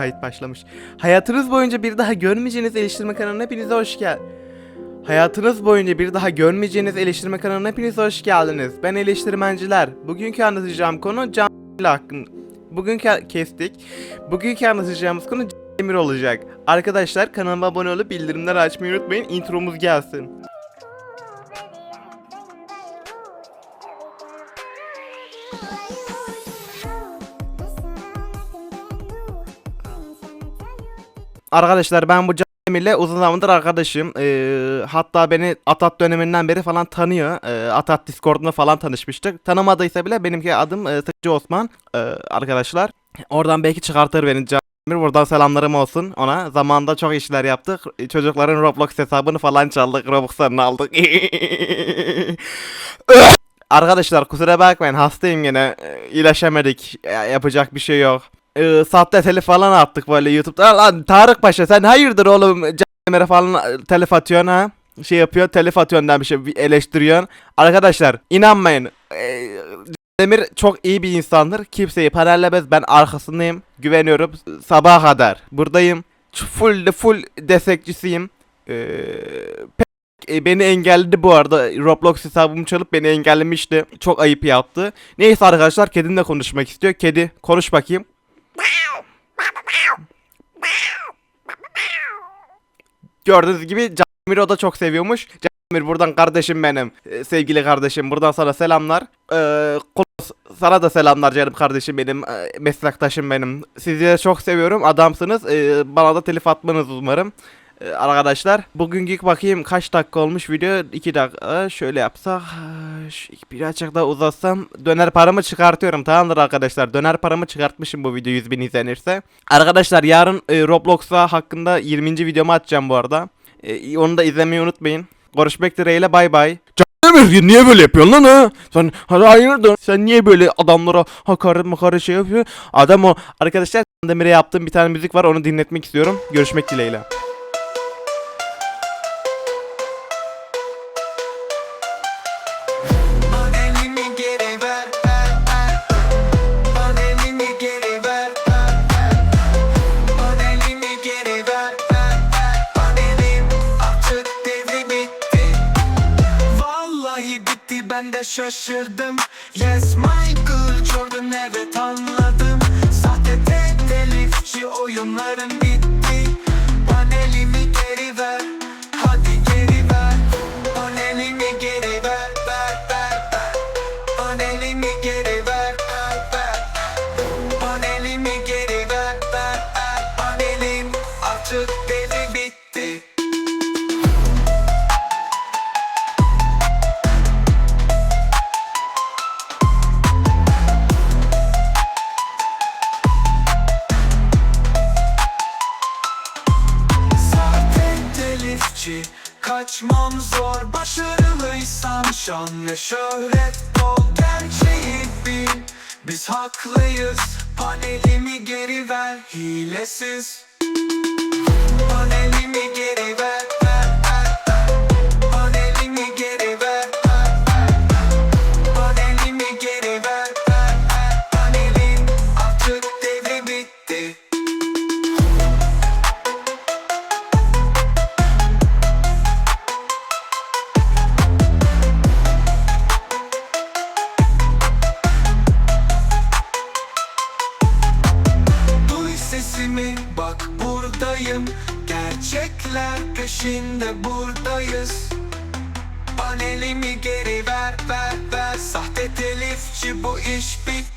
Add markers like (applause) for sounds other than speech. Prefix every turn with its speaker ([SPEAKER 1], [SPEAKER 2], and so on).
[SPEAKER 1] kayıt başlamış. Hayatınız boyunca bir daha görmeyeceğiniz eleştirme kanalına hepinize hoş gel. Hayatınız boyunca bir daha görmeyeceğiniz eleştirme kanalına hepiniz hoş geldiniz. Ben eleştirmenciler. Bugünkü anlatacağım konu Can hakkında. Bugünkü kestik. Bugünkü anlatacağımız konu Demir olacak. Arkadaşlar kanalıma abone olup bildirimleri açmayı unutmayın. Intromuz gelsin. Arkadaşlar ben bu Can Demir'le uzun zamandır arkadaşım. Ee, hatta beni Atat döneminden beri falan tanıyor. Ee, Atat Discord'unda falan tanışmıştık. Tanımadıysa bile benimki adım e, Sıkıcı Osman. Ee, arkadaşlar. Oradan belki çıkartır beni Demir. Buradan selamlarım olsun ona. Zamanında çok işler yaptık. Çocukların Roblox hesabını falan çaldık. Robux'larını aldık. (laughs) Arkadaşlar kusura bakmayın hastayım gene. Ee, İyileşemedik. Ya- Yapacak bir şey yok. Ee, sahte telif falan attık böyle YouTube'da. Lan Tarık Paşa sen hayırdır oğlum Camer'e falan e, telif atıyorsun ha? Şey yapıyor telif atıyorsun demiş şey eleştiriyorsun. Arkadaşlar inanmayın. Ee, Demir çok iyi bir insandır. Kimseyi paralellemez. Ben arkasındayım. Güveniyorum. Sabaha kadar buradayım. Full full destekçisiyim. Ee, e, beni engelledi bu arada. Roblox hesabımı çalıp beni engellemişti. Çok ayıp yaptı. Neyse arkadaşlar kedimle konuşmak istiyor. Kedi konuş bakayım. Gördüğünüz gibi Camir'i o da çok seviyormuş. Camir buradan kardeşim benim. Ee, sevgili kardeşim buradan sana selamlar. Ee, sana da selamlar canım kardeşim benim. Ee, meslektaşım benim. Sizi çok seviyorum. Adamsınız. Ee, bana da telif atmanız umarım. Ee, arkadaşlar bugünkü bakayım kaç dakika olmuş video 2 dakika şöyle yapsak birazcık daha uzatsam döner paramı çıkartıyorum tamamdır arkadaşlar döner paramı çıkartmışım bu video 100 bin izlenirse arkadaşlar yarın e, Roblox'a hakkında 20. videomu atacağım bu arada E, onu da izlemeyi unutmayın görüşmek dileğiyle bay bay Demir niye böyle yapıyorsun lan ha? Sen hayırdır? Sen niye böyle adamlara hakaret makaret şey yapıyorsun? Adam o. Arkadaşlar Demir'e yaptığım bir tane müzik var onu dinletmek istiyorum. Görüşmek dileğiyle.
[SPEAKER 2] Bitti ben de şaşırdım. Yes Michael Jordan evet anladım. Sahte tek telifçi oyunların bitti. Bana elimi geri ver. Hadi geri ver. Bana elimi geri ver, ver, ver, ver. Bana elimi geri ver, Kaçmam zor Başarılıysam şan ve şöhret bol Gerçeği bil. Biz haklıyız Panelimi geri ver Hilesiz. Panelimi buradayım. Gerçekler peşinde buradayız. Panelimi geri ver ver ver. Sahte telifçi bu iş bitti